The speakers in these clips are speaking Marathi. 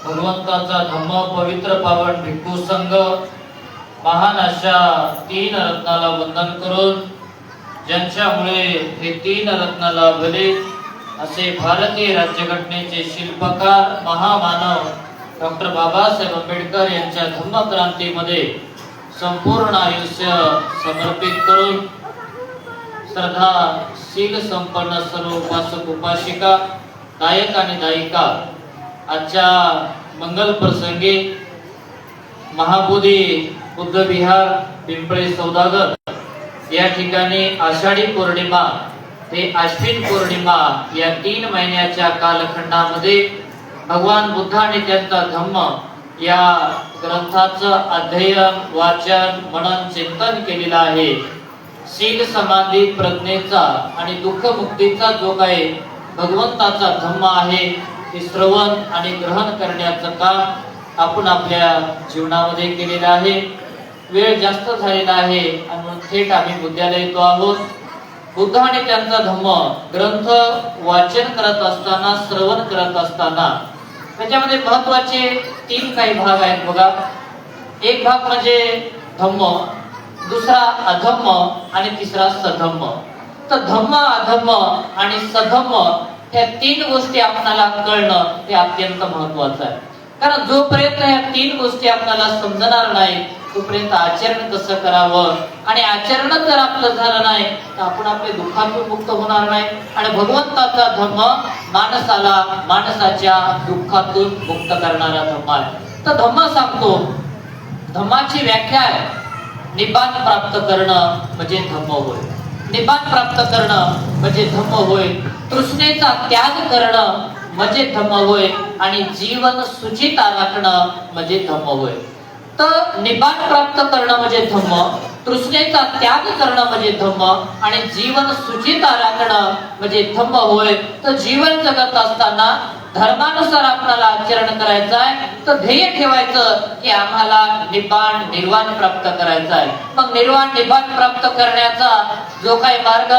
भगवंताचा धम्म पवित्र पावन भिक्खू संघ महान अशा तीन रत्नाला वंदन करून ज्यांच्यामुळे हे तीन रत्न लाभले असे भारतीय राज्यघटनेचे शिल्पकार महामानव डॉक्टर बाबासाहेब आंबेडकर यांच्या धम्मक्रांतीमध्ये संपूर्ण आयुष्य समर्पित करून श्रद्धा शील संपन्न सर्व उपासक उपासिका गायक आणि दायिका आजच्या मंगल प्रसंगी महाबोधी बुद्ध विहार पिंपळे सौदागर या ठिकाणी आषाढी पौर्णिमा ते आश्विन पौर्णिमा या तीन महिन्याच्या कालखंडामध्ये भगवान बुद्ध आणि त्यांचा धम्म या ग्रंथाचं अध्ययन वाचन मनन चिंतन केलेलं आहे. शील समाधी प्रज्ञेचा आणि दुःख मुक्तीचा जो काही भगवंताचा धम्म आहे ते श्रवण आणि ग्रहण करण्याचं काम आपण आपल्या जीवनामध्ये केलेलं आहे. वेळ जास्त झालेला आहे आणि म्हणून थेट आम्ही मुद्द्याला येतो आहोत. बुद्ध आणि त्यांचा धम्म ग्रंथ वाचन करत असताना श्रवण करत असताना त्याच्यामध्ये महत्त्वाचे तीन काही भाग आहेत बघा. एक भाग म्हणजे धम्म दुसरा अधम्म आणि तिसरा सधम्म. तर धम्म अधम्म आणि सधम्म ह्या तीन गोष्टी आपणाला कळणं हे अत्यंत महत्वाचं आहे. कारण जोपर्यंत ह्या तीन गोष्टी आपल्याला समजणार नाही तोपर्यंत आचरण कसं करावं? आणि आचरण जर आपलं झालं नाही तर आपण आपल्या दुःखातून मुक्त होणार नाही. आणि भगवंताचा धम्म माणसाला माणसाच्या दुःखातून मुक्त करणारा धम्म आहे. तर धम्म सांगतो धम्माची व्याख्या आहे. निबान प्राप्त करणं म्हणजे धम्म होय. निपान प्राप्त करणं म्हणजे धम्म होय. तृष्णेचा त्याग करणं म्हणजे धम्म होय. आणि जीवन सुचिता राखणं म्हणजे धम्म होय. तर निपान प्राप्त करणं म्हणजे धम्म तृष्णेचा त्याग करणं म्हणजे धम्म आणि जीवन सुचिता राखणं म्हणजे धम्म होय. तर जीवन जगत असताना धर्मानुसार आपल्याला आचरण करायचं आहे तर ध्येय ठेवायचं की आम्हाला निबाण निर्वाण प्राप्त करायचं आहे मग निर्वाण निबाण प्राप्त करण्याचा जो काही मार्ग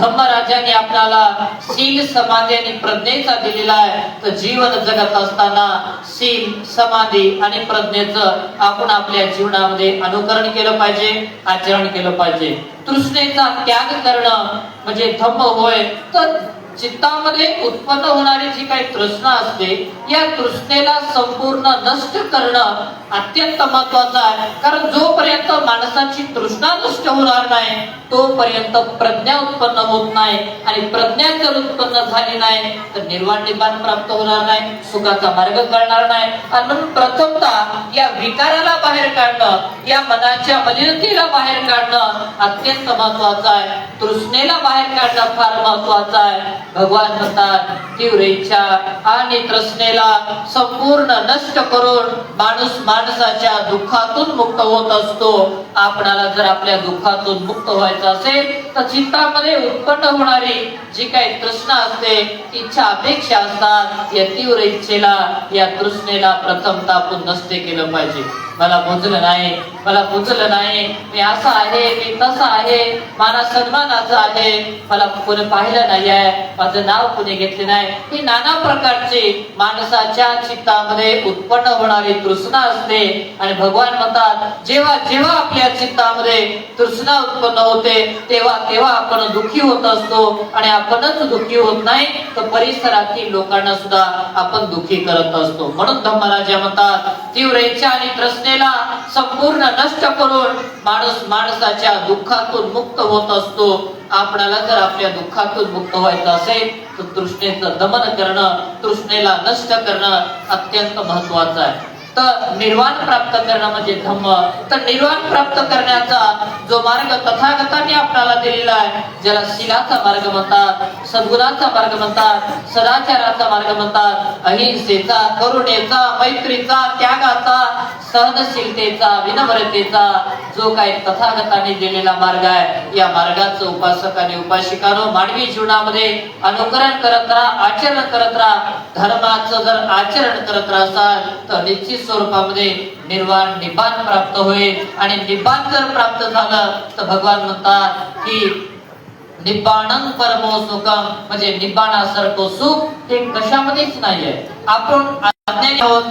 धम्मराजांनी आपल्याला शील समाधी आणि प्रज्ञेचा दिलेला आहे तर जीवन जगत असताना शील समाधी आणि प्रज्ञेचं आपण आपल्या जीवनामध्ये अनुकरण केलं पाहिजे आचरण केलं पाहिजे. तृष्णेचा त्याग करणं म्हणजे धम्म होय तर चित्तामध्ये उत्पन्न होणारी जी काही तृष्णा असते या तृष्णेला संपूर्ण नष्ट करणं अत्यंत महत्वाचं आहे. कारण जोपर्यंत माणसाची तृष्णा नष्ट होणार नाही तोपर्यंत प्रज्ञा उत्पन्न होत नाही. आणि प्रज्ञा जर उत्पन्न झाली नाही तर निर्वाण निर्माण प्राप्त होणार नाही सुखाचा मार्ग कळणार नाही. आणि म्हणून प्रथमतः या विकाराला बाहेर काढणं या मनाच्या मलिनतेला बाहेर काढणं अत्यंत महत्वाचं आहे. तृष्णेला बाहेर काढणं फार महत्वाचं आहे. भगवान म्हणतात तीव्र इच्छा आणि तृष्णेला संपूर्ण नष्ट करून माणूस माणसाच्या दुःखातून मुक्त होत असतो. आपणाला जर आपल्या दुःखातून मुक्त व्हायचं असेल चित्तामध्ये उत्पन्न होणारी जी काही तृष्णा असते इच्छा अपेक्षा असतात या तीव्र इच्छेला या तृष्णेला प्रथमता आपण नष्ट केलं पाहिजे. मला बुजलं नाही मला बुजलं नाही मी असं आहे मी तसं आहे मला सन्मानाचा आहे मला कोणी पाहिलं नाही आहे माझं नाव कोणी घेतले नाही. ही नाना प्रकारची माणसाच्या चित्तामध्ये उत्पन्न होणारी तृष्णा असते. आणि भगवान म्हणतात जेव्हा जेव्हा आपल्या चित्तामध्ये तृष्णा उत्पन्न होते तेव्हा तेव्हा आपण दुःखी होत असतो आणि आपणच दुःखी होत नाही तर परिसरातील लोकांना सुद्धा आपण दुःखी करत असतो. म्हणून धम्मराजा म्हणतात तीव्र इच्छा आणि तृष्णेला संपूर्ण नष्ट करून माणूस माणसाच्या दुःखातून मुक्त होत असतो. आपणाला जर आपल्या दुःखातून मुक्त व्हायचं असेल तर तृष्णेचं दमन करणं तृष्णेला नष्ट करणं अत्यंत महत्वाचं आहे. तर निर्वाण प्राप्त करणं म्हणजे धम्म. तर निर्वाण प्राप्त करण्याचा जो मार्ग तथागतांनी आपल्याला दिलेला आहे ज्याला शिलाचा मार्ग म्हणतात सद्गुणाचा मार्ग म्हणतात सदाचाराचा मार्ग म्हणतात अहिंसेचा करुणेचा मैत्रीचा त्यागाचा सहनशीलतेचा विनम्रतेचा जो काही तथागतांनी दिलेला मार्ग आहे या मार्गाचं उपासक आणि उपासिकानो मानवी जीवनामध्ये अनुकरण करत राहा आचरण करत राहा. धर्माचं जर आचरण करत राहाल तर निश्चित स्वरूपामध्ये निर्वाण निबान प्राप्त होईल. आणि निबाण जर प्राप्त झालं तर भगवान म्हणतात की निब्बाणं परमो सुखम म्हणजे निब्बाणासारखं सुख हे कशामध्येच नाहीये. आपण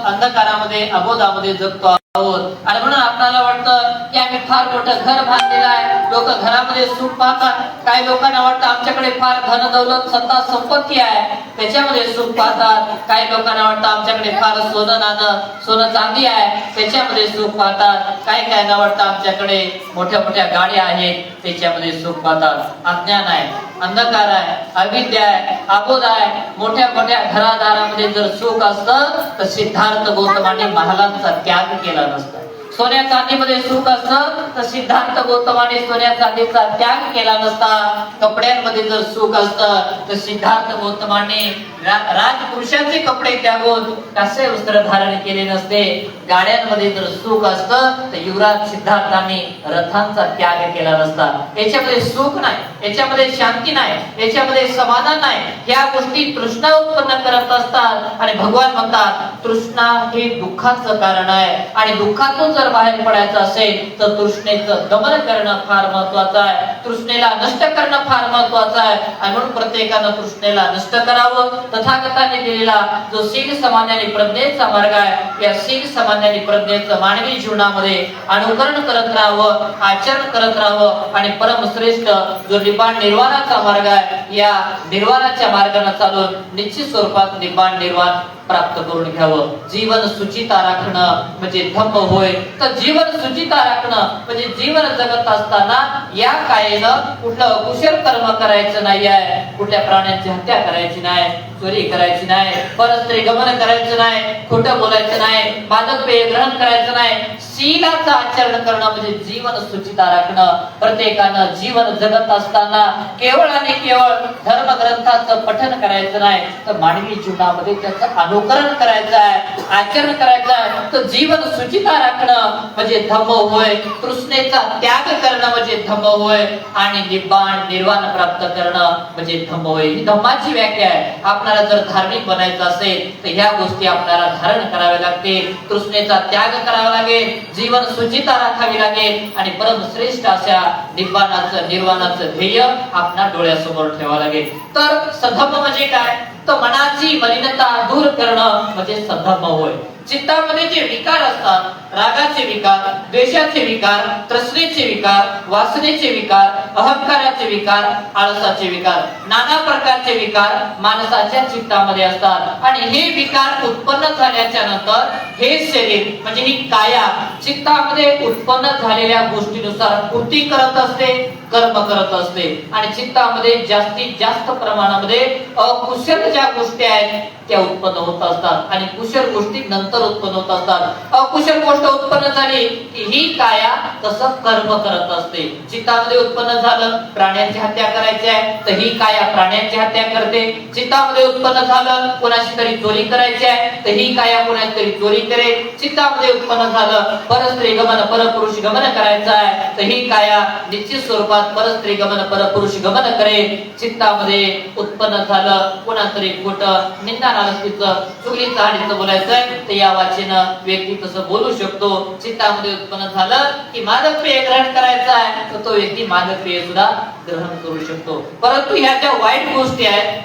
अंधकारामध्ये अबोधामध्ये जगतो आहोत. आणि म्हणून आपल्याला वाटतं की आम्ही फार मोठं घर बांधलेलं आहे. लोक घरामध्ये सुख पाहतात. काही लोकांना वाटतं आमच्याकडे फार धन दौलत सत्ता संपत्ती आहे. त्याच्यामध्ये सुख पाहतात. काही लोकांना वाटतं आमच्याकडे फार सोनं नाणं सोनं चांदी आहे. त्याच्यामध्ये सुख पाहतात. काही काहींना वाटतं आमच्याकडे मोठ्या मोठ्या गाड्या आहेत. त्याच्यामध्ये सुख पाहतात. अज्ञान आहे. अंधकार आहे अविद्या आहे अबोध आहे. मोठ्या मोठ्या घरादारामध्ये जर सुख असतं तर सिद्धार्थ गौतमाने महालांचा त्याग केला नसता. सोन्या चांदीमध्ये सुख असतं तर सिद्धार्थ गौतमाने सोन्या चांदीचा त्याग केला नसता. कपड्यांमध्ये जर सुख असतं तर सिद्धार्थ गौतमाने रा- राजपुरुषांचे कपडे त्यागून कसे वस्त्र धारण केले नसते. गाड्यांमध्ये जर सुख असतं तर युवराज सिद्धार्थांनी रथांचा त्याग केला नसता. याच्यामध्ये सुख नाही याच्यामध्ये शांती नाही याच्यामध्ये समाधान नाही. ह्या गोष्टी तृष्णा उत्पन्न करत असतात. आणि भगवान म्हणतात तृष्णा हे दुःखाचं कारण आहे. आणि दुःखातून जर बाहेर पडायचं असेल तर तृष्णेचं दमन करणं फार महत्वाचं आहे. तृष्णेला नष्ट करणं फार महत्वाचं आहे. आणि म्हणून प्रत्येकानं तृष्णेला नष्ट करावं. तथागताने दिलेला जो शील समान्याने प्रज्ञेचा मार्ग आहे या शील समान्याने प्रज्ञेचं मानवी जीवनामध्ये अनुकरण करत राहावं आचरण करत राहावं आणि परमश्रेष्ठ जो निबाण निर्वाणाचा मार्ग आहे या निर्वाणाच्या मार्गाने चालून निश्चित स्वरूपात निबाण निर्वाण प्राप्त करून घ्यावं. जीवन सुचिता राखणं म्हणजे धम्म होय. तर जीवन सुचिता राखणं म्हणजे जीवन जगत असताना या कायेनं कुठलं कुशल कर्म करायचं नाही आहे कुठल्या प्राण्यांची हत्या करायची नाही चोरी करायची नाही परस्त्री गमन करायचं नाही खोटं बोलायचं नाही मादक पेय ग्रहण करायचं नाही. शीलाचं आचरण करणं म्हणजे जीवन सुचिता राखणं. प्रत्येकानं जीवन जगत असताना केवळ आणि केवळ धर्मग्रंथाचं पठन करायचं नाही तर मानवी जीवनामध्ये त्याचं अनुकरण करायचं आहे आचरण करायचं आहे. तर जीवन सुचिता राखणं म्हणजे धम्म होय तृष्णेचा त्याग करणं म्हणजे धम्म होय आणि निब्बाण निर्वाण प्राप्त करणं म्हणजे धम्म होय. ही धम्माची व्याख्या आहे. आपल्याला जर धार्मिक बनायचं असेल तर ह्या गोष्टी आपल्याला धारण कराव्या लागतील. तृष्णे त्याचा त्याग करावा लागेल जीवन सुचिता राखावी लागेल आणि परम श्रेष्ठ अशा निब्बाणाचं निर्वाणाचं ध्येय आपल्या डोळ्यासमोर ठेवावं लागेल तर सधम्म म्हणजे काय? तर मनाची मलिनता दूर करणं म्हणजे सधम्म होय. चित्तामध्ये जे विकार असतात रागाचे विकार द्वेषाचे विकार तृष्णेचे विकार वासनेचे विकार अहंकाराचे विकार आळसाचे विकार नाना प्रकारचे विकार माणसाच्या चित्तामध्ये असतात. आणि हे विकार उत्पन्न झाल्याच्यानंतर हे शरीर म्हणजे ही काया चित्तामध्ये उत्पन्न झालेल्या गोष्टीनुसार कृती करत असते. कर्म करत असते. आणि चित्तामध्ये जास्तीत जास्त प्रमाणामध्ये अकुशल ज्या गोष्टी आहेत त्या उत्पन्न होत असतात. आणि कुशल गोष्टी नंतर उत्पन्न होत असतात. अकुशल गोष्ट उत्पन्न झाली की ही काया तसं कर्म करत असते. चित्तामध्ये उत्पन्न झालं प्राण्यांची हत्या करायची आहे तर ही काया प्राण्यांची हत्या करते. चित्तामध्ये उत्पन्न झालं कोणाची तरी चोरी करायची आहे तर ही काया कोणाची तरी चोरी करेल चित्तामध्ये उत्पन्न झालं परस्त्री गमन परपुरुष गमन करायचं आहे तर ही काया निश्चित स्वरूपात परस्त्री गमन परपुरुष गमन करे. चित्तामध्ये उत्पन्न झालं कोणातरी खोट निंदा नालस्तीचं चुगलीचं हाडीचं बोलायचं तर या वाचेनं व्यक्ती तसं बोलू शकतो. चित्तामध्ये उत्पन्न झालं की मादक पेय ग्रहण करायचं आहे तर तो व्यक्ती मादक पेय सुद्धा ग्रहण करू शकतो. परंतु ह्या ज्या वाईट गोष्टी आहेत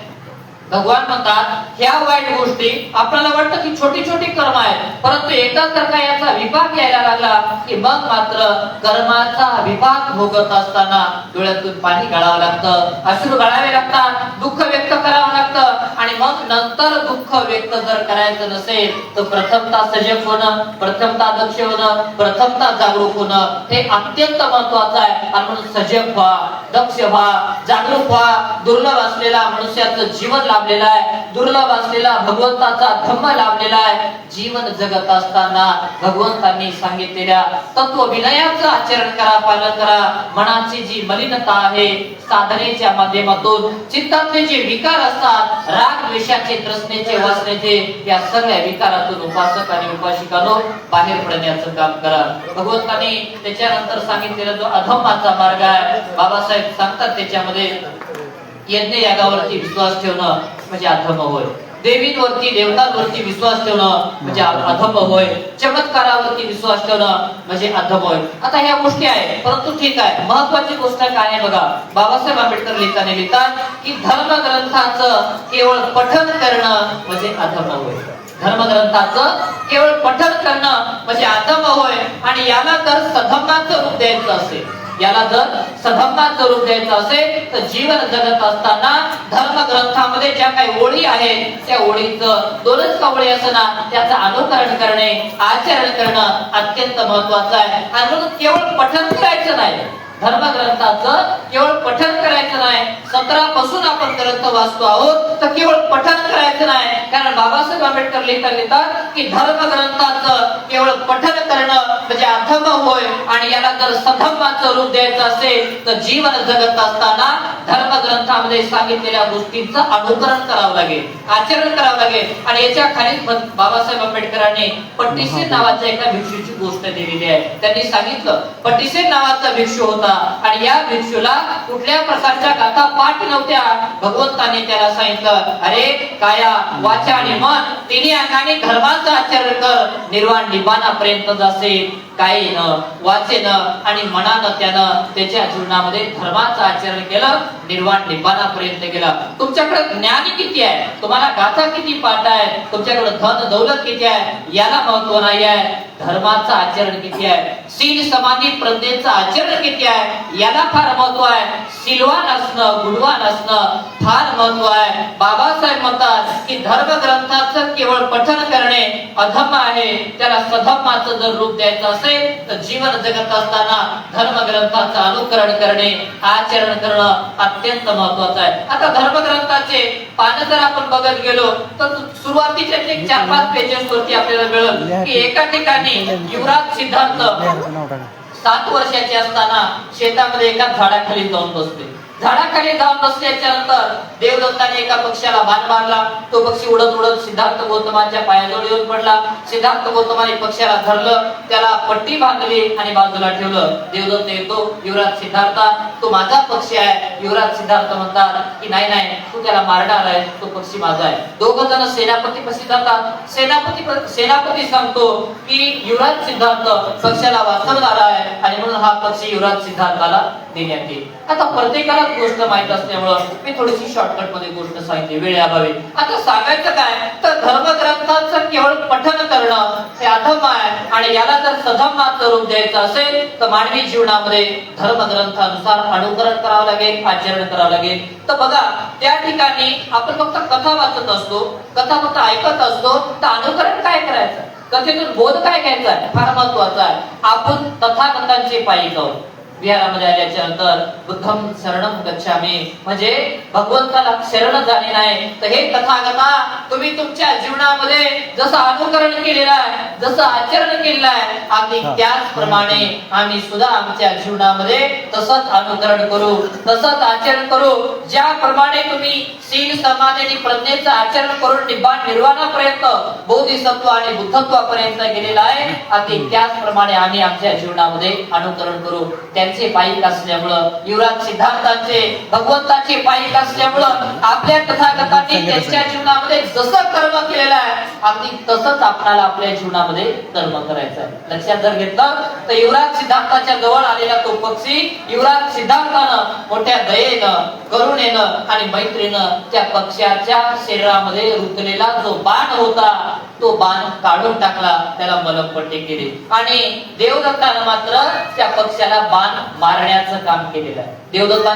भगवान म्हणतात ह्या वाईट गोष्टी आपल्याला वाटतं की छोटी छोटी कर्म आहेत परंतु एकदा जर का याचा विभाग यायला लागला की मग मात्र कर्माचा विभाग भोगत असताना डोळ्यातून पाणी गाळावं लागतं अश्रू गाळावे लागतात दुःख व्यक्त करावं लागतं आणि मग नंतर दुःख व्यक्त जर करायचं नसेल तर प्रथमता सजग होणं प्रथमता दक्ष होणं प्रथमता जागरूक होणं हे अत्यंत महत्वाचं आहे. आणि म्हणून सजग व्हा दक्ष व्हा जागरूक व्हा. दुर्लभ असलेला मनुष्याचं जीवन लाभलेला आहे. दुर्लभ असलेला भगवंताचा धम्म लाभलेला आहे. जीवन जगत असताना भगवंतांनी सांगितलेल्या तत्व विनयाचं आचरण करा पालन करा. मनाची जी मलिनता आहे साधनेच्या माध्यमातून चित्तातले जे विकार असतात राग द्वेषाचे त्रसनेचे वासनेचे या सगळ्या विकारातून उपासक आणि उपासिकानो बाहेर पडण्याचं काम करा. भगवंतांनी त्याच्यानंतर सांगितलेला जो अधमाचा मार्ग आहे बाबासाहेब सांगतात त्याच्यामध्ये यज्ञ यागावरती विश्वास ठेवणं म्हणजे अधम होय. देवींवरती देवतांवरती विश्वास ठेवणं म्हणजे अधम होय. चमत्कारावरती विश्वास ठेवणं म्हणजे अधम होय. आता ह्या गोष्टी आहे परंतु ठीक आहे. महत्वाची गोष्ट काय आहे बघा? बाबासाहेब आंबेडकर लिहिताना लिहितात की धर्म ग्रंथाचं केवळ पठन करणं म्हणजे अधम होय. धर्मग्रंथाचं केवळ पठण करणं म्हणजे अधम होय. आणि याला जर सधम्माचं रूप द्यायचं असेल. याला जर सधम्माचं करून द्यायचं असेल तर जीवन जगत असताना धर्मग्रंथामध्ये ज्या काही ओळी आहेत त्या ओळीचं दोनच कवळी असताना असना त्याचं अनुकरण करणे आचरण करणं अत्यंत महत्वाचं आहे. आणि केवळ पठन करायचं नाही. धर्मग्रंथाचं केवळ पठन करायचं नाही. सतरा पासून आपण ग्रंथ वाचतो आहोत तर केवळ पठन करायचं नाही. कारण बाबासाहेब आंबेडकर लिहितात लिहितात की धर्मग्रंथाचं केवळ पठन करणं म्हणजे अधम होय. आणि याला जर सधम्माचं रूप द्यायचं असेल तर जीवन जगत असताना धर्मग्रंथामध्ये सांगितलेल्या गोष्टींचं अनुकरण करावं लागेल आचरण करावं लागेल. आणि याच्या खाली बाबासाहेब आंबेडकरांनी पट्टीसे नावाच्या एका भिक्षूची गोष्ट दिलेली आहे. त्यांनी सांगितलं पट्टीसेन नावाचा भिक्षू होता. आणि या भिक्षूला कुठल्या प्रकारच्या गाथा पाठ नव्हत्या. भगवंताने त्याला सांगितलं अरे काया वाचा आणि मन. तिन्ही अंगाने धर्माचं आचरण कर. निर्वाण निबाणापर्यंत जसे काही न वाचेन आणि मनानं त्यानं त्याच्या जीवनामध्ये धर्माचं आचरण केलं निर्वाण निबाणापर्यंत केलं. तुमच्याकडे ज्ञान किती आहे? तुम्हाला गाथा किती पाठ आहे? तुमच्याकडे धन दौलत किती आहे? याला महत्त्व नाही आहे. धर्माचं आचरण किती आहे? सील समाधी प्रज्ञेचं आचरण किती आहे? याला फार महत्त्व आहे. सिलवान असणं गुणवान असणं फार महत्त्व आहे. बाबासाहेब म्हणतात की धर्म ग्रंथाचं केवळ पठन करणे अधम आहे. त्याला सधम्माचं जर रूप द्यायचं असेल तर जीवन जगत असताना धर्म ग्रंथाचं अनुकरण करणे आचरण करणं अत्यंत महत्वाचं आहे. आता धर्मग्रंथाचे पानं जर आपण बघत गेलो तर सुरुवातीच्या एक चार पाच पेजेस वरती आपल्याला मिळेल की एका ठिकाणी युवराज सिद्धार्थ सात वर्षाचे असताना शेतामध्ये एका झाडाखाली जाऊन बसले. झाडाखाली जाऊन बसल्याच्या नंतर देवदत्ताने एका पक्षाला बाण मारला तो पक्षी उडत उडत सिद्धार्थ गौतमांच्या पायाजवळ येऊन पडला. सिद्धार्थ गौतमाने पक्षाला धरलं. त्याला पट्टी बांधली आणि बाजूला ठेवलं. देवदत्त येतो. युवराज सिद्धार्थ तो माझा पक्षी आहे. युवराज सिद्धार्थ म्हणतात की नाही नाही. तू त्याला मारणार आहे. तो पक्षी माझा आहे. दोघ जण सेनापती पक्षी जातात. सेनापती सेनापती सांगतो की युवराज सिद्धार्थ पक्षाला वाचवणार आहे आणि म्हणून हा पक्षी युवराज सिद्धार्थाला देण्यात येईल. आता प्रत्येकाला गोष्ट माहीत असल्यामुळं मी थोडीशी शॉर्टकटमध्ये गोष्ट सांगितली वेळेअभावी आता सांगायचं काय? तर धर्मग्रंथाचं केवळ पठन करणं हे अधम आहे. आणि याला जर सधम्माचं रूप द्यायचं असेल तर मानवी जीवनामध्ये धर्मग्रंथानुसार अनुकरण करावं लागेल आचरण करावं लागेल. तर बघा त्या ठिकाणी आपण फक्त कथा वाचत असतो कथा फक्त ऐकत असतो तर अनुकरण काय करायचं? कथेतून बोध काय घ्यायचा आहे? फार महत्त्वाचा आहे. आपण तथागतांचे पायी जाऊ विहारामध्ये आल्याच्यानंतर बुद्धम शरणम गच्छामी. म्हणजे भगवंताला शरण झाले नाही. तर हे तथागता तुम्ही तुमच्या जीवनामध्ये जसं अनुकरण केलेलं आहे जसं आचरण केलेलं आहे अगदी त्याचप्रमाणे आम्ही सुद्धा आमच्या जीवनामध्ये तसंच अनुकरण करू तसंच आचरण करू. ज्याप्रमाणे तुम्ही सील समाधी आणि प्रज्ञेचं आचरण करून निबाण निर्वाणापर्यंत बोधिसत्व आणि बुद्धत्वापर्यंत गेलेला आहे अगदी त्याचप्रमाणे आम्ही आमच्या जीवनामध्ये अनुकरण करू. त्यांचे पायिक असल्यामुळं युवराज सिद्धार्थांचे भगवंताचे पायिक असल्यामुळं आपल्या तथागतांनी त्यांच्या जीवनामध्ये जसं कर्म केलेलं आहे अगदी तसंच आपल्याला आपल्या जीवनामध्ये कर्म करायचं आहे. लक्षात जर घेतलं तर युवराज सिद्धार्थाच्या जवळ आलेला तो पक्षी युवराज सिद्धार्थानं मोठ्या दयेनं करुणेनं आणि मैत्रीनं त्या पक्षाच्या शरीरामध्ये रुतलेला जो बाण होता तो बाण काढून टाकला त्याला मलमपट्टी केली. आणि देवदत्तानं मात्र त्या पक्षाला बाण मारण्याचं काम केलेलं आहे.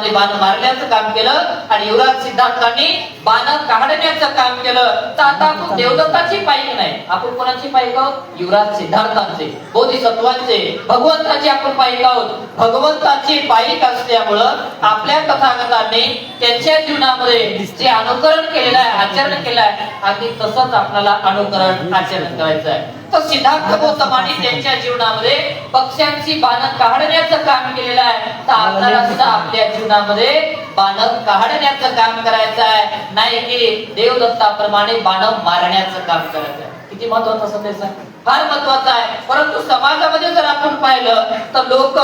बाण मारण्याचं काम केलं आणि युवराज सिद्धार्थांनी बाण काढण्याचं काम केलं. तर आता आपण देवदत्ताची पायी नाही. आपण कोणाची पायी आहोत? युवराज सिद्धार्थांचे बोधिसत्वांचे भगवंताची आपण पायी आहोत. भगवंताची पायिक असल्यामुळं आपल्या तथागतांनी त्यांच्या जीवनामध्ये जे अनुकरण केलेलं आहे आचरण केलं आहे अगदी तसंच आपल्याला अनुकरण आचरण करायचं आहे. तर सिद्धार्थ गौतमाने त्यांच्या जीवनामध्ये पक्ष्यांची बाणं काढण्याचं काम केलेलं आहे. तर आपल्याला सुद्धा आपल्या जीवनामध्ये बाणं काढण्याचं काम करायचं आहे. नाही की देवदत्ताप्रमाणे बाणं मारण्याचं काम करायचं आहे. किती महत्वाचं संदेश आहे. फार महत्त्वाचा आहे. परंतु समाजामध्ये जर आपण पाहिलं तर लोक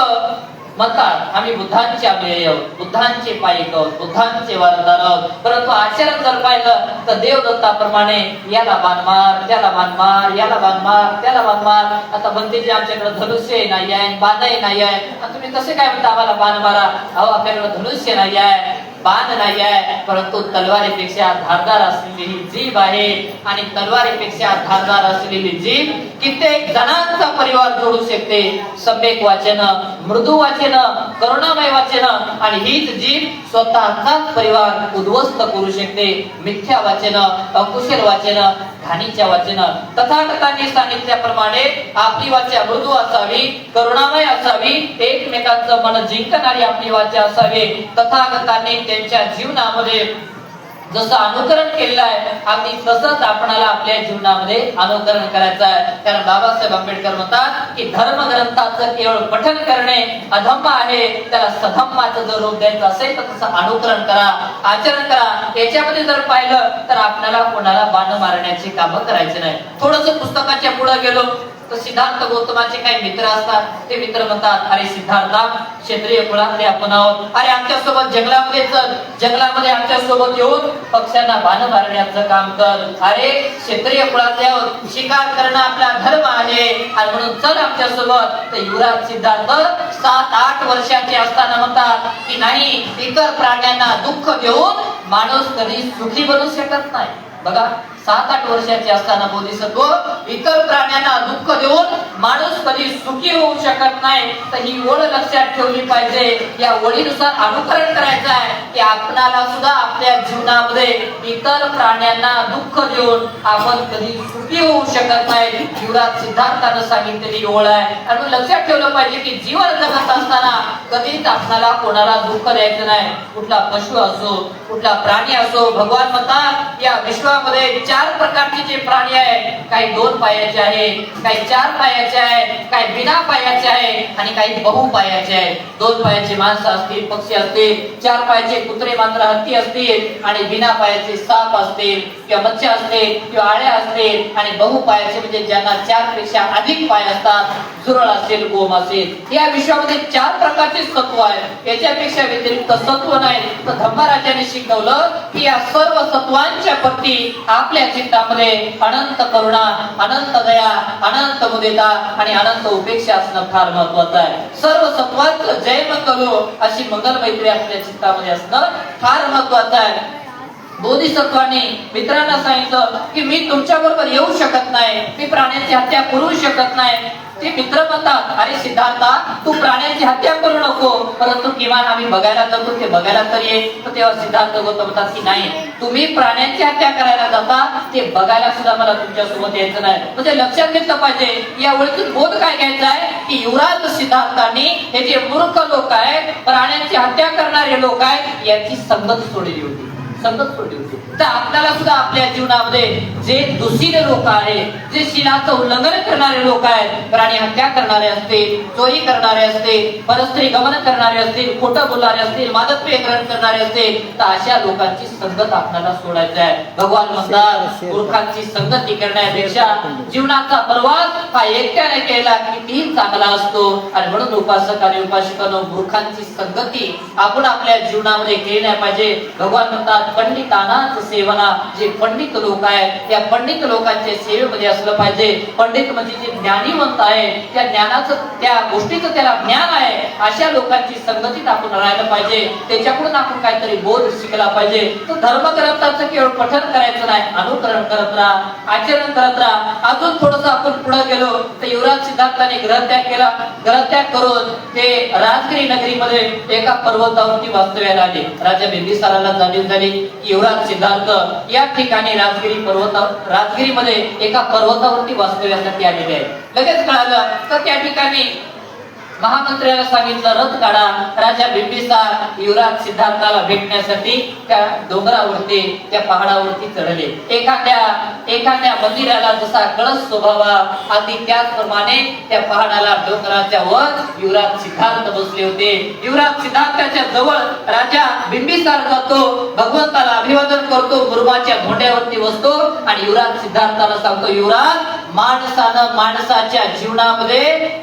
म्हणतात आम्ही बुद्धांचे अमेय बुद्धांचे पायिक बुद्धांचे वारदार परंतु आचरण जर पाहिलं तर देवदत्ताप्रमाणे याला बाणमार त्याला बाणमार याला बाणमार त्याला बाणमार आता म्हणते जे आमच्याकडे धनुष्य नाही आहे बाधाही नाही आहे तुम्ही कसे काय म्हणता आम्हाला बाण मारा? अहो आपल्याकडे धनुष्य नाही आहे बाण नाही आहे परंतु तलवारीपेक्षा धारदार असलेली ही जीभ आहे आणि तलवारीपेक्षा धारदार असलेली जीभ कित्येक जणांचा परिवार जोडू शकते. सम्यक वाचन मृदू वाचन करुणामय वाचन आणि हीच जीभ स्वतःचाच परिवार उद्ध्वस्त करू शकते. मिथ्या वाचन अकुशल वाचन घाणीच्या वाचन तथाकथाने सांगितल्याप्रमाणे आपली वाचा मृदू असावी करुणामय असावी एकमेकांचं मन जिंकणारी आपली वाचा असावी. तथाकथाने त्यांच्या जीवनामध्ये जसं अनुकरण केलेलं आहे अगदी तसंच आपणाला आपल्या जीवनामध्ये अनुकरण करायचं आहे. कारण बाबासाहेब आंबेडकर म्हणतात की धर्म ग्रंथाचं केवळ पठन करणे अधम्म आहे. त्याला सधम्माचं जर रूप द्यायचं असेल तर तसं अनुकरण करा आचरण करा. याच्यामध्ये जर पाहिलं तर आपल्याला कोणाला बाण मारण्याची कामं करायची नाही. थोडस पुस्तकाच्या पुढे गेलो तर सिद्धार्थ गौतमाचे काही मित्र असतात ते मित्र म्हणतात अरे सिद्धार्थ क्षेत्रीय कुळातले आपण आहोत. अरे आमच्यासोबत जंगलामध्ये चल जंगलामध्ये आमच्यासोबत येऊन पक्ष्यांना बाण मारण्याचं काम कर. अरे क्षेत्रीय कुळातले आहोत शिकार करणं आपला धर्म आहे. आणि म्हणून चल आमच्यासोबत तर युवराज सिद्धार्थ सात आठ वर्षाचे असताना म्हणतात की नाही इतर प्राण्यांना दुःख देऊन माणूस कधी सुखी बनू शकत नाही. बघा सात आठ वर्षाचे असताना बोधिसत्व इतर प्राण्यांना दुःख देऊन माणूस कधी सुखी होऊ शकत नाही तर ही ओळ लक्षात ठेवली पाहिजे. या ओळीनुसार अनुकरण करायचं आहे. की आपणाला सुद्धा आपल्या जीवनामध्ये इतर प्राण्यांना दुःख देऊन आपण कधी सुखी होऊ शकत नाही जीवनात सिद्धांतानं सांगितलेली ओळ आहे. आणि लक्षात ठेवलं पाहिजे की जीवन जगत असताना कधीच आपणाला कोणाला दुःख द्यायचं नाही. कुठला पशु असो कुठला प्राणी असो भगवान म्हणतात या विश्वामध्ये चार प्रकारचे जे प्राणी आहेत काही दोन पायाचे आहे काही चार पायाचे आहे काही बिना पायाचे आहे आणि काही बहु पायाचे आहे दोन पायाचे माणसं असतील पक्षी असतील चार पायाचे कुत्रे मात्र हत्ती असतील आणि बिना पायाचे साप असतील किंवा मच्छी असतील किंवा आळ्या असतील आणि बहु पायाचे म्हणजे ज्यांना चारपेक्षा अधिक पाय असतात झुरळ असेल गोम असेल. या विश्वामध्ये चार प्रकारचे सत्व आहे. याच्यापेक्षा व्यतिरिक्त सत्व नाही. तर धम्मराजाने शिकवलं की या सर्व सत्वांच्या प्रती आपल्या या चित्तामध्ये अनंत करुणा अनंत दया अनंत मुदिता आणि अनंत उपेक्षा असणं फार महत्वाचं आहे. सर्व सत्वांचं जयम करू अशी मंगल मैत्री आपल्या चित्तामध्ये असणं फार महत्वाचं आहे. बोधिसत्वाने मित्रांना सांगितलं की मी तुमच्या बरोबर येऊ शकत नाही मी प्राण्याची हत्या करू शकत नाही ते मित्र म्हणतात अरे सिद्धार्था तू प्राण्यांची हत्या करू नको. परंतु किमान आम्ही बघायला जातो ते बघायला तर ये तेव्हा सिद्धार्थ गौतम म्हणतात की नाही तुम्ही प्राण्यांची हत्या करायला जाता ते बघायला सुद्धा मला तुमच्यासोबत यायचं नाही. म्हणजे लक्षात घेतलं पाहिजे. या ओळखीत बोध काय घ्यायचा आहे? की युवराज सिद्धार्थांनी हे जे मूर्ख लोक आहेत प्राण्यांची हत्या करणारे लोक आहेत याची संगत सोडली होती. संगत सोडली होती. तर आपल्याला सुद्धा आपल्या जीवनामध्ये जे दुसरे लोक आहेत जे शिलाचं उल्लंघन करणारे लोक आहेत प्राणी हत्या करणारे असतील चोरी करणारे असतील परस्त्री गमन करणारे असतील खोटं बोलणारे असतील मादकपेय ग्रहण करणारे असतील तर अशा लोकांची संगत आपल्याला सोडायची आहे. भगवान म्हणतात मूर्खांची संगती करण्यापेक्षा जीवनाचा प्रवास हा एकट्याने केला कितीही चांगला असतो. आणि म्हणून उपासक आणि उपासिकांनो मूर्खांची संगती आपण आपल्या जीवनामध्ये केली नाही पाहिजे. भगवान म्हणतात पंडितानाच सेवना जे पंडित लोक आहेत त्या पंडित लोकांच्या सेवेमध्ये असलं पाहिजे. पंडित म्हणजे जे ज्ञानीवंत आहे त्या ज्ञानाचं त्या गोष्टीचं त्याला ज्ञान आहे अशा लोकांची संगतीत आपण राहायला पाहिजे. त्याच्याकडून आपण काहीतरी बोध शिकला पाहिजे. तो धर्मग्रंथाचं केवळ पठन करायचं नाही अनुकरण करत राहा आचरण करत राहा. अजून थोडस आपण पुढे गेलो तर युवराज सिद्धार्थाने ग्रहत्याग केला. ग्रहत्याग करून ते राजगिरी नगरीमध्ये एका पर्वतावरती वास्तव्याला आले. राजा बिंबिसाराला जाणीव झाली की युवराज सिद्धार्थ या ठिकाणी राजगिरी पर्वता राजगिरीमध्ये एका पर्वतावरती वास्तव्यासाठी आलेले आहे लगेच कळालं तर त्या ठिकाणी महामंत्र्याला सांगितलं रथ काढा. राजा बिंबिसार युवराज सिद्धार्थाला भेटण्यासाठी त्या डोंगरावरती त्या पहाडावरती चढले. एखाद्या एखाद्या मंदिराला जसा कळस स्वभावा अगदी त्याचप्रमाणे त्या पहाडाला डोंगराच्या वर युवराज सिद्धार्थ बसले होते. युवराज सिद्धार्थाच्या जवळ राजा बिंबिसार जातो भगवंताला अभिवादन करतो गुरुबाच्या धोंड्यावरती बसतो आणि युवराज सिद्धार्थाला सांगतो युवराज माणसानं माणसाच्या जीवनामध्ये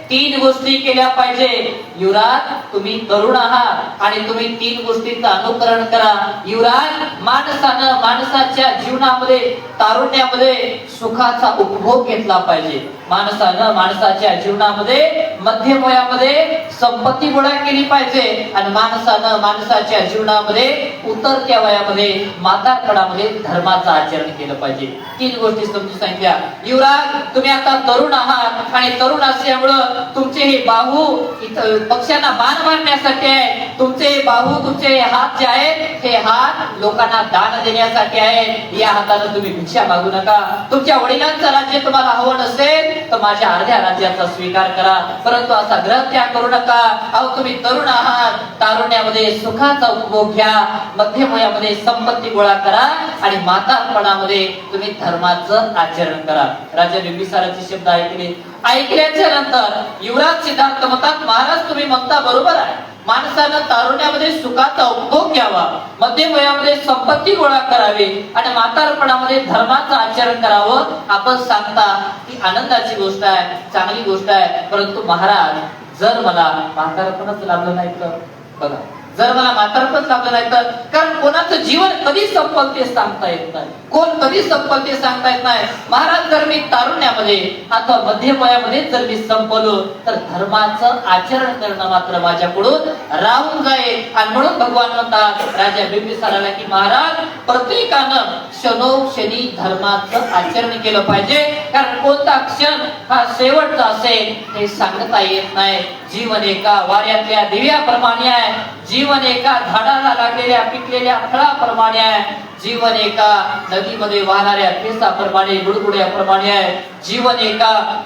तीन गोष्टी केल्या पाहिजे. युवराज तुम्ही तरुण आहात आणि तुम्ही तीन गोष्टींचं अनुकरण करा. युवराज माणसानं माणसाच्या जीवनामध्ये तारुण्यामध्ये सुखाचा उपभोग घेतला पाहिजे. माणसानं माणसाच्या जीवनामध्ये मध्यम वयामध्ये संपत्ती गोळा केली पाहिजे. आणि माणसानं माणसाच्या जीवनामध्ये उतरत्या वयामध्ये मातारपणामध्ये धर्माचं आचरण केलं पाहिजे. तीन गोष्टी समजून सांगितल्या. युवराज तुम्ही आता तरुण आहात आणि तरुण असल्यामुळं तुमचे हे बाहू इथं पक्ष्यांना बाण मारण्यासाठी आहे. तुमचे बाहू तुमचे हात जे आहेत हे हात लोकांना दान देण्यासाठी आहेत. या हातानं तुम्ही भिक्षा मागू नका. तुमच्या वडिलांचं राज्य तुम्हाला हवं नसेल तर माझ्या अर्ध्या राज्याचा स्वीकार करा. परंतु असा ग्रह त्याग करू नका. अहो तुम्ही तरुण आहात. तारुण्यामध्ये सुखाचा उपभोग घ्या. मध्यम वयामध्ये संपत्ती गोळा करा आणि मातापणामध्ये तुम्ही धर्माचं आचरण करा. राजा बिंबिसाराचे शब्द ऐकले. ऐकल्याच्या नंतर युवराज सिद्धार्थ म्हणतात महाराज तुम्ही म्हणता बरोबर आहे. माणसानं तारुण्यामध्ये सुखाचा उपभोग घ्यावा. मध्यम वयामध्ये संपत्ती गोळा करावी आणि म्हातारपणामध्ये धर्माचं आचरण करावं. आपण सांगता ही आनंदाची गोष्ट आहे चांगली गोष्ट आहे. परंतु महाराज जर मला म्हातारपणच लाभलं नाही तर? बघा. जर मला म्हातारपण लाभलं नाही तर. कारण कोणाचं जीवन कधी संपल ते सांगता येत नाही. कोण कधी संपल ते सांगता येत नाही. महाराज जर मी तारुण्यामध्ये अथवा मध्यमयामध्ये जर मी संपलो तर धर्माचं आचरण करणं मात्र माझ्याकडून राहून जाईल. आणि म्हणून भगवान म्हणतात राजा बिंबिसाराला की महाराज प्रत्येकानं क्षणोक्षणी धर्माचं आचरण केलं पाहिजे. कारण कोणता क्षण हा शेवटचा असेल हे सांगता येत नाही. जीवन एका वाऱ्यातल्या दिव्याप्रमाणे आहे. जीवन एका झाडाला लागलेल्या पिकलेल्या फळाप्रमाणे आहे. जीवन एका नदीमध्ये वाहणाऱ्या पेसाप्रमाणे गुडगुड्याप्रमाणे आहे. जीवन एका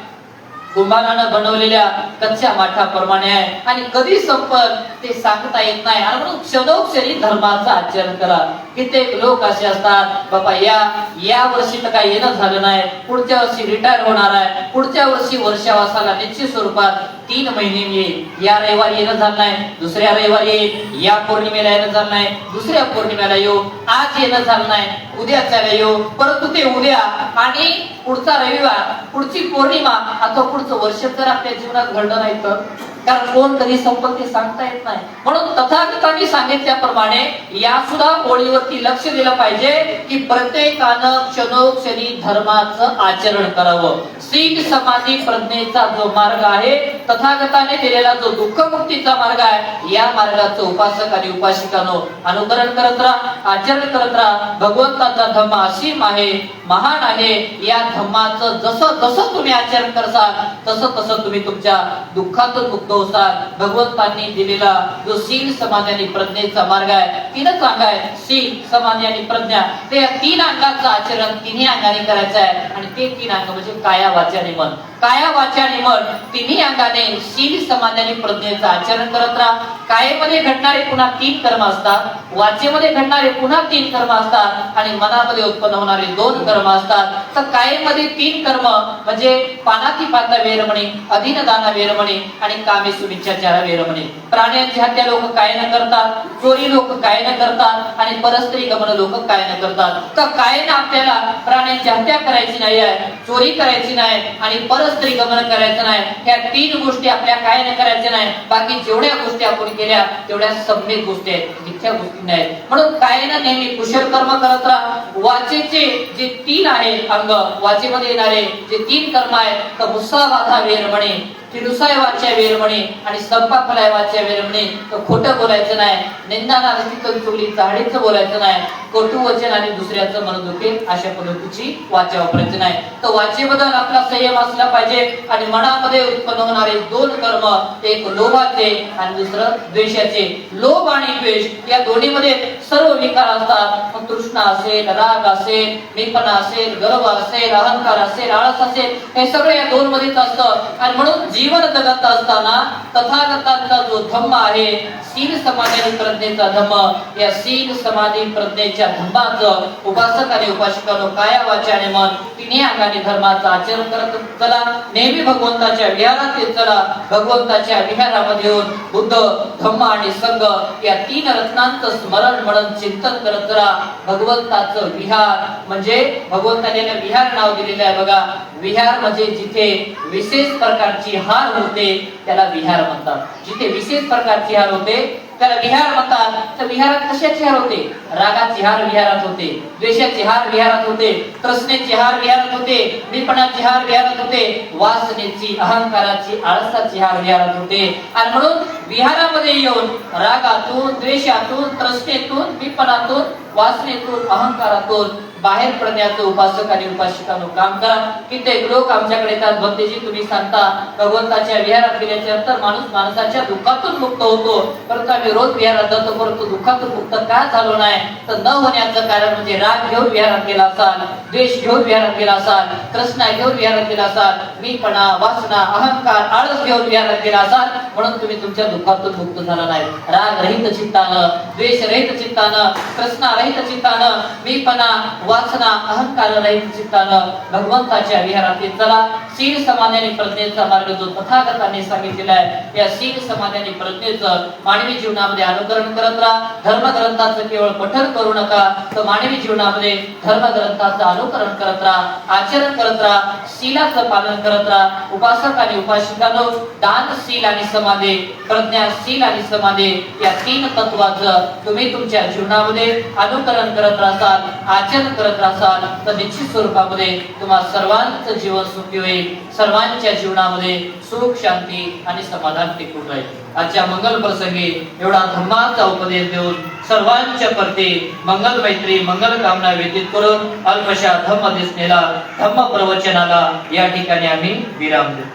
कुंभारानं बनवलेल्या कच्च्या माठाप्रमाणे आहे. आणि कधी संपत ते सांगता येत नाही. आणि म्हणून क्षणोक्षणी धर्माचं आचरण करा. कित्येक लोक असे असतात बाबा या या वर्षी तर काही येणं झालं नाही. पुढच्या वर्षी रिटायर होणार आहे. पुढच्या वर्षी वर्षावासाला निश्चित स्वरूपात तीन महिने येईल या रविवारी येणं झालं नाही दुसऱ्या रविवारी येईल या पौर्णिमेला येणं झालं नाही दुसऱ्या पौर्णिमेला येऊ आज येणं झालं नाही उद्याच्याला येऊ. परंतु ते उद्या आणि पुढचा रविवार पुढची पौर्णिमा अथवा पुढचं वर्ष जर आपल्या जीवनात घडलं नाही तर. कारण कोण कधी सांगता येत नाही. म्हणून तथागतांनी सांगितल्याप्रमाणे या सुद्धा ओळीवरती लक्ष दिलं पाहिजे की प्रत्येकानं क्षणोक्षणी धर्माचं आचरण करावं. सीख समाधी प्रज्ञेचा जो मार्ग आहे तथागताने दिलेला जो दुःख मुक्तीचा मार्ग आहे या मार्गाचं उपासक आणि उपासिकानो अनुकरण करत राहा आचरण करत राहा. भगवंताचा धम्म असीम आहे महान आहे. या धम्माचं जसं जसं तुम्ही आचरण करसाल तसं तसं तुम्ही तुमच्या दुःखातून मुक्त होसाल भगवंतांनी दिलेला जो सील समाधी आणि प्रज्ञेचा मार्ग आहे तीनच अंग आहे सील समाधी आणि प्रज्ञा ते या तीन अंगाचं आचरण तिन्ही अंगाने करायचं आहे. आणि ते तीन अंग म्हणजे काया वाचा आणि मन. काया वाचा आणि मन तिन्ही अंगाने शील समाजाने प्रज्ञेचं आचरण करत राहा. कायेमध्ये घडणारे पुन्हा तीन कर्म असतात वाचेमध्ये घडणारे पुन्हा तीन कर्म असतात आणि मनामध्ये उत्पन्न होणारे दोन कर्म असतात. तर कायेमध्ये तीन कर्म म्हणजे पानाती पाता वेरमणे अधीन दाना वेरमणे आणि कामे सुविचारा वेरमणे. प्राण्यांची हत्या लोक काय न करतात चोरी लोक काय न करतात आणि परस्त्री गमन लोक काय न करतात. तर काय आपल्याला प्राण्यांची हत्या करायची नाही आहे चोरी करायची नाही आणि परस्त्री गमन करायचं नाही. ह्या तीन गोष्टी आपल्या काय नाही करायच्या नाही. बाकी जेवढ्या गोष्टी आपण केल्या तेवढ्या सम्यक गोष्टी आहेत. मिथ्या गोष्टी नाहीत म्हणून काय ना नेहमी कुशल कर्म करत राहा. वाचेचे जे तीन आहे अंग वाचेमध्ये येणारे जे तीन कर्म आहेत तर मुसावाधा वेरमणे तिरुसाय वाच्या वेरमणे आणि संपा फलाय वाच्या वेरमणे तर खोटं बोलायचं नाही. निंदाना रस्तिकन चुकली चाळीचं बोलायचं नाही. कटू वचन आणि दुसऱ्याचं मन दुखेल अशा पद्धतीची वाचा वापरायची नाही. तर वाचेबद्दल आपला संयम असला पाहिजे आणि मनामध्ये उत्पन्न होणारे दोन कर्म एक लोभाचे आणि दुसरं द्वेषाचे. लोभ आणि द्वेष या दोन्हीमध्ये सर्व विकार असतात. मग तृष्णा असेल राग असेल मीपणा असेल गर्व असेल अहंकार असेल आळस असेल हे सगळं या दोन मध्येच असतं. आणि म्हणून जी जीवन जगत असताना तथागतांचा जो धम्म आहे सील समाधी आणि प्रज्ञेचा धम्म या सील समाधी प्रज्ञेच्या धम्माचं उपासक आणि उपासिकांनो काया वाचे आणि मन तिन्ही अंगाने धर्माचं आचरण करत चला. नेहमी भगवंताच्या विहारात येत चला. भगवंताच्या विहारामध्ये येऊन बुद्ध धम्म आणि संघ या तीन रत्नांचं स्मरण म्हणून चिंतन करत चला. भगवंताचं विहार म्हणजे भगवंताने विहार नाव दिलेलं आहे बघा. विहार म्हणजे जिथे विशेष प्रकारची हार होते त्याला विहार म्हणतात. जिथे विशेष प्रकारचे हार होते त्याला विहार म्हणतात. तर विहारात कशाचे हार होते? रागाचे हार विहारात होते द्वेषाचे हार विहारात होते तृष्णेचे हार विहारात होते निपणाचे हार विहारात होते वासनेची अहंकाराची आळसाची हार विहारात होते. आणि म्हणून विहारामध्ये येऊन रागातून द्वेषातून तृष्णेतून विपणातून वासनेतून अहंकारातून बाहेर पडण्याचं उपासक आणि उपासिकांनो काम करा. कित्येक लोक आमच्याकडे येतात. भक्तीजी तुम्ही सांगता भगवंताच्या विहारात गेल्याच्यानंतर माणूस माणसाच्या दुःखातून मुक्त होतो. परंतु आम्ही रोज विहारात जातो परंतु दुःखातून मुक्त का झालो नाही? तर न होण्याचं कारण म्हणजे राग घेऊन विहारात गेला असाल द्वेष घेऊन विहारात गेला असाल कृष्णा घेऊन विहारात गेला असाल मीपणा वासना अहंकार आळस घेऊन विहारात गेला असाल म्हणून तुम्ही तुमच्या दुःखातून मुक्त झाला नाही. राग रहित चित्तानं द्वेष रहित चित्तानं कृष्णा रहित चित्तानं मीपणा वासना अहंकार रहित चित्तानं भगवंताच्या विहारात चला शील समाधान आणि प्रज्ञेचा मार्ग जो तथागताने सांगितलेला आहे या शील समाधान प्रज्ञेचं मानवी जीवनामध्ये अनुकरण करत राहा. धर्मग्रंथाचं केवळ पठन करू नका तर मानवी जीवनामध्ये धर्मग्रंथाचं अनुकरण करत राहा आचरण करत राहा शीलाचं पालन करत राहा. उपासक आणि उपासिकांनो दान शील आणि समाधी प्रज्ञा शील आणि समाधी या तीन तत्वाचं तुम्ही तुमच्या जीवनामध्ये अनुकरण करत राहाल आचरण करत असाल तर निश्चित स्वरूपामध्ये तुम्हाला सर्वांचं जीवन सुखी होईल. सर्वांच्या जीवनामध्ये सुख शांती आणि समाधान टिकून राहील. आजच्या मंगल प्रसंगी एवढा धर्माचा उपदेश देऊन सर्वांच्या प्रती मंगल मैत्री मंगल कामना व्यतीत करून अल्पशा धम्म दिसनेला धम्म प्रवचनाला या ठिकाणी आम्ही विराम देऊ.